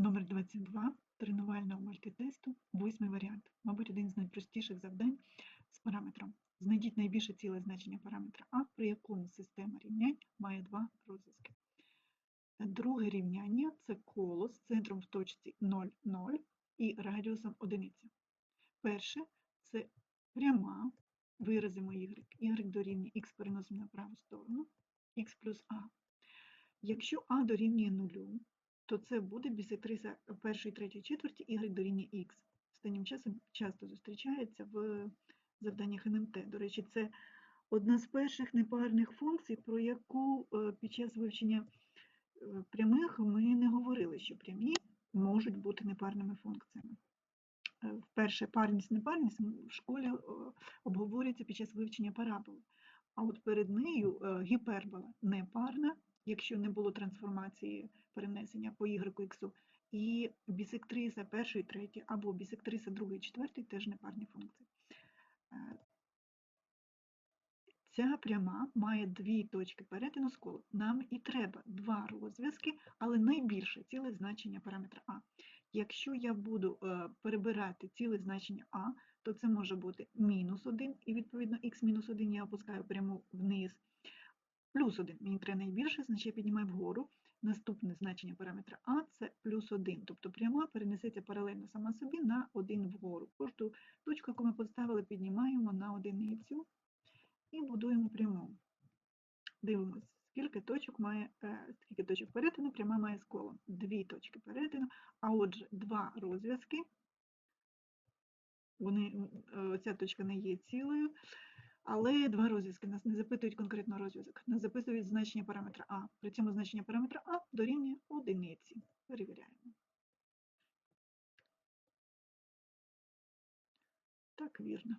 Номер 22 тренувального мультитесту, восьмий варіант. Мабуть, один з найпростіших завдань з параметром. Знайдіть найбільше ціле значення параметра А, при якому система рівнянь має два розв'язки. Друге рівняння це коло з центром в точці 0, 0 і радіусом одиниця. Перше це пряма, виразимо y, y дорівнює x переносимо на праву сторону, x плюс a. Якщо а дорівнює нулю, то це буде бісектриса першої, третьої, четверті y дорівнює x. Останнім часом часто зустрічається в завданнях НМТ. До речі, це одна з перших непарних функцій, про яку е, під час вивчення е, прямих ми не говорили, що прямі можуть бути непарними функціями. Е, Вперше парність, непарність в школі обговорюється під час вивчення параболи. А от перед нею гіпербола непарна, якщо не було трансформації перенесення по y і бісектриса першої, третьої, або бісектриса другої, четвертої теж непарні функції. Е, Ця пряма має дві точки перетину з колом. Нам і треба два розв'язки, але найбільше ціле значення параметра А. Якщо я буду е, перебирати ціле значення А, то це може бути мінус 1, і відповідно х мінус 1 я опускаю пряму вниз. Плюс 1. Мені треба найбільше, значить я піднімаю вгору. Наступне значення параметра А це плюс 1. Тобто пряма перенесеться паралельно сама собі на 1 вгору. Кожну точку, яку ми поставили, піднімаємо на одиницю і будуємо пряму. Дивимося, скільки точок має, е, скільки точок перетину пряма має з колом. Дві точки перетину, а отже, два розв'язки. Е, ця точка не є цілою, але два розв'язки. Нас не запитують конкретно розв'язок, нас запитують значення параметра А. При цьому значення параметра А дорівнює одиниці. Перевіряємо. Так, вірно.